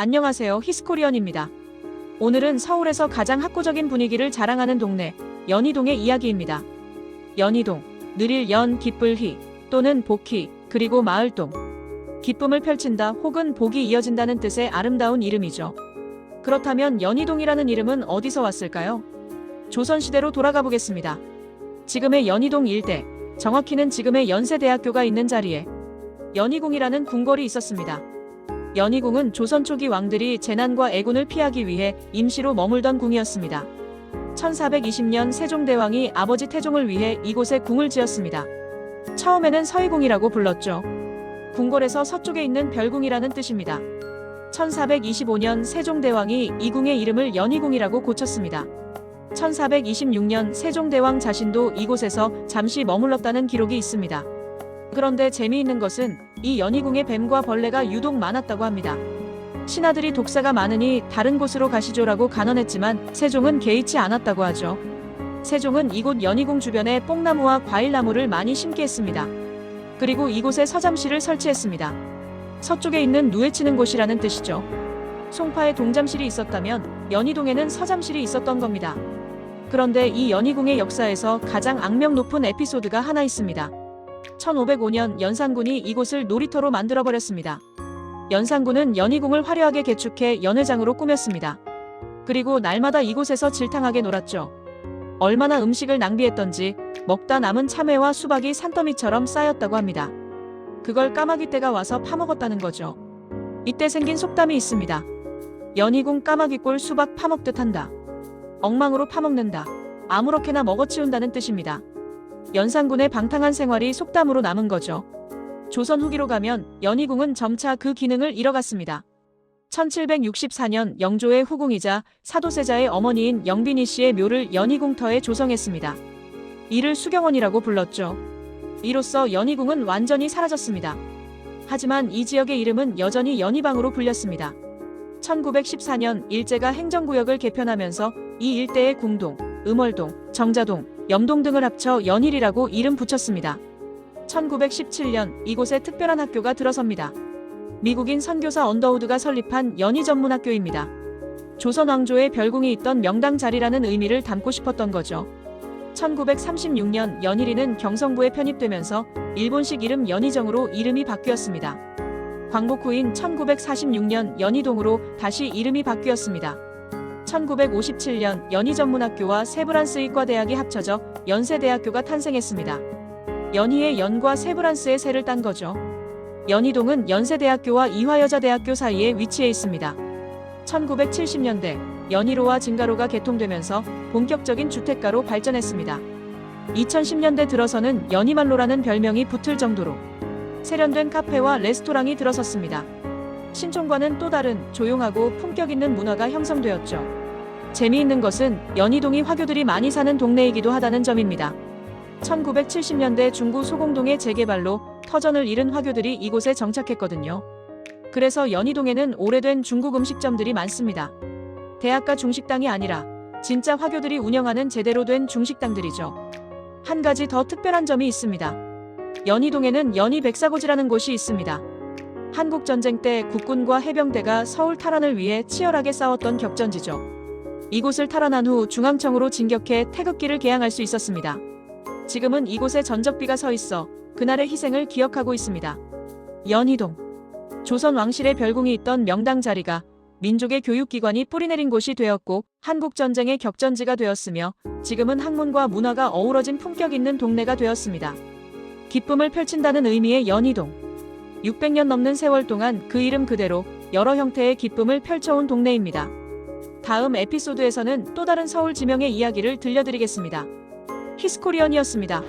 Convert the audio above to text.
안녕하세요. 히스코리언입니다. 오늘은 서울에서 가장 학구적인 분위기를 자랑하는 동네, 연희동의 이야기입니다. 연희동, 느릴 연 기쁠 희, 또는 복희, 그리고 마을동. 기쁨을 펼친다 혹은 복이 이어진다는 뜻의 아름다운 이름이죠. 그렇다면 연희동이라는 이름은 어디서 왔을까요? 조선시대로 돌아가 보겠습니다. 지금의 연희동 일대, 정확히는 지금의 연세대학교가 있는 자리에 연희궁이라는 궁궐이 있었습니다. 연희궁은 조선 초기 왕들이 재난과 애군을 피하기 위해 임시로 머물던 궁이었습니다. 1420년 세종대왕이 아버지 태종을 위해 이곳에 궁을 지었습니다. 처음에는 서희궁이라고 불렀죠. 궁궐에서 서쪽에 있는 별궁이라는 뜻입니다. 1425년 세종대왕이 이 궁의 이름을 연희궁이라고 고쳤습니다. 1426년 세종대왕 자신도 이곳에서 잠시 머물렀다는 기록이 있습니다. 그런데 재미있는 것은 이 연희궁에 뱀과 벌레가 유독 많았다고 합니다. 신하들이 독사가 많으니 다른 곳으로 가시죠라고 간언했지만 세종은 개의치 않았다고 하죠. 세종은 이곳 연희궁 주변에 뽕나무와 과일나무를 많이 심게 했습니다. 그리고 이곳에 서잠실을 설치했습니다. 서쪽에 있는 누에치는 곳이라는 뜻이죠. 송파에 동잠실이 있었다면 연희동에는 서잠실이 있었던 겁니다. 그런데 이 연희궁의 역사에서 가장 악명 높은 에피소드가 하나 있습니다. 1505년 연산군이 이곳을 놀이터로 만들어 버렸습니다. 연산군은 연희궁을 화려하게 개축해 연회장으로 꾸몄습니다. 그리고 날마다 이곳에서 질탕하게 놀았죠. 얼마나 음식을 낭비했던지 먹다 남은 참외와 수박이 산더미처럼 쌓였다고 합니다. 그걸 까마귀 떼가 와서 파먹었다는 거죠. 이때 생긴 속담이 있습니다. 연희궁 까마귀 꼴 수박 파먹듯 한다. 엉망으로 파먹는다. 아무렇게나 먹어치운다는 뜻입니다. 연산군의 방탕한 생활이 속담으로 남은 거죠. 조선 후기로 가면 연희궁은 점차 그 기능을 잃어갔습니다. 1764년 영조의 후궁이자 사도세자의 어머니인 영빈이 씨의 묘를 연희궁터에 조성했습니다. 이를 수경원이라고 불렀죠. 이로써 연희궁은 완전히 사라졌습니다. 하지만 이 지역의 이름은 여전히 연희방으로 불렸습니다. 1914년 일제가 행정구역을 개편하면서 이 일대의 궁동, 음월동, 정자동, 염동 등을 합쳐 연일이라고 이름 붙였습니다. 1917년 이곳에 특별한 학교가 들어섭니다. 미국인 선교사 언더우드가 설립한 연희 전문 학교입니다. 조선 왕조의 별궁이 있던 명당 자리라는 의미를 담고 싶었던 거죠. 1936년 연일이는 경성부에 편입되면서 일본식 이름 연희정으로 이름이 바뀌었습니다. 광복 후인 1946년 연희동으로 다시 이름이 바뀌었습니다. 1957년 연희전문학교와 세브란스 의과대학이 합쳐져 연세대학교가 탄생했습니다. 연희의 연과 세브란스의 세를 딴 거죠. 연희동은 연세대학교와 이화여자대학교 사이에 위치해 있습니다. 1970년대 연희로와 증가로가 개통되면서 본격적인 주택가로 발전했습니다. 2010년대 들어서는 연희말로라는 별명이 붙을 정도로 세련된 카페와 레스토랑이 들어섰습니다. 신촌과는 또 다른 조용하고 품격 있는 문화가 형성되었죠. 재미있는 것은 연희동이 화교들이 많이 사는 동네이기도 하다는 점입니다. 1970년대 중구 소공동의 재개발로 터전을 잃은 화교들이 이곳에 정착했거든요. 그래서 연희동에는 오래된 중국 음식점들이 많습니다. 대학가 중식당이 아니라 진짜 화교들이 운영하는 제대로 된 중식당들이죠. 한 가지 더 특별한 점이 있습니다. 연희동에는 연희 백사고지라는 곳이 있습니다. 한국 전쟁 때 국군과 해병대가 서울 탈환을 위해 치열하게 싸웠던 격전지죠. 이곳을 탈환한 후 중앙청으로 진격해 태극기를 개항할 수 있었습니다. 지금은 이곳에 전적비가 서 있어 그날의 희생을 기억하고 있습니다. 연희동. 조선 왕실의 별궁이 있던 명당 자리가 민족의 교육기관이 뿌리내린 곳이 되었고 한국전쟁의 격전지가 되었으며 지금은 학문과 문화가 어우러진 품격 있는 동네가 되었습니다. 기쁨을 펼친다는 의미의 연희동. 600년 넘는 세월 동안 그 이름 그대로 여러 형태의 기쁨을 펼쳐온 동네입니다. 다음 에피소드에서는 또 다른 서울 지명의 이야기를 들려드리겠습니다. 히스코리언이었습니다.